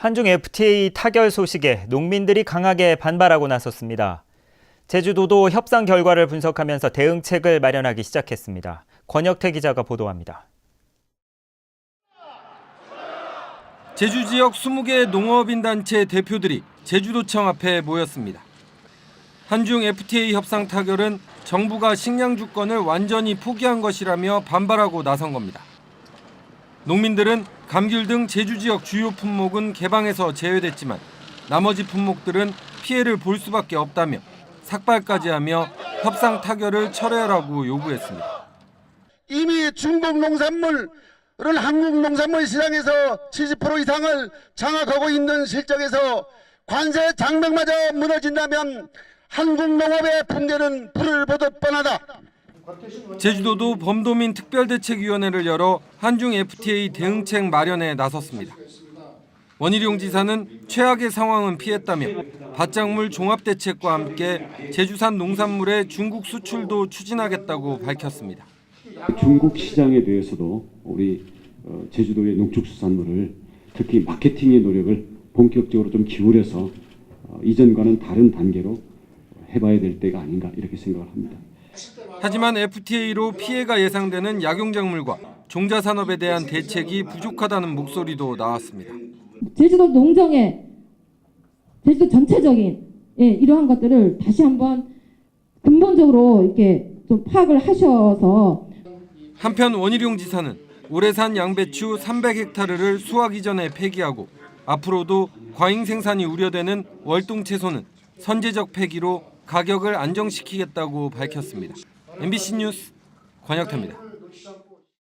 한중 FTA 타결 소식에 농민들이 강하게 반발하고 나섰습니다. 제주도도 협상 결과를 분석하면서 대응책을 마련하기 시작했습니다. 권혁태 기자가 보도합니다. 제주 지역 20개 농업인 단체 대표들이 제주도청 앞에 모였습니다. 한중 FTA 협상 타결은 정부가 식량 주권을 완전히 포기한 것이라며 반발하고 나선 겁니다. 농민들은 감귤 등 제주 지역 주요 품목은 개방에서 제외됐지만 나머지 품목들은 피해를 볼 수밖에 없다며 삭발까지 하며 협상 타결을 철회하라고 요구했습니다. 이미 중국 농산물을 한국 농산물 시장에서 70% 이상을 장악하고 있는 실정에서 관세 장벽마저 무너진다면 한국 농업의 붕괴는 불을 보듯 뻔하다. 제주도도 범도민 특별대책위원회를 열어 한중 FTA 대응책 마련에 나섰습니다. 원희룡 지사는 최악의 상황은 피했다며 밭작물 종합대책과 함께 제주산 농산물의 중국 수출도 추진하겠다고 밝혔습니다. 중국 시장에 대해서도 우리 어, 제주도의 농축수산물을 특히 마케팅의 노력을 본격적으로 좀 기울여서 어, 이전과는 다른 단계로 해봐야 될 때가 아닌가 이렇게 생각을 합니다. 하지만 FTA로 피해가 예상되는 약용작물과 종자산업에 대한 대책이 부족하다는 목소리도 나왔습니다. 제주도 농정의 제주도 전체적인 예, 이러한 것들을 다시 한번 근본적으로 이렇게 좀 파악을 하셔서 한편 원희룡 지사는 올해 산 양배추 300헥타르를 수확 이 전에 폐기하고 앞으로도 과잉 생산이 우려되는 월동 채소는 선제적 폐기로 가격을 안정시키겠다고 밝혔습니다. MBC 뉴스 권혁태입니다.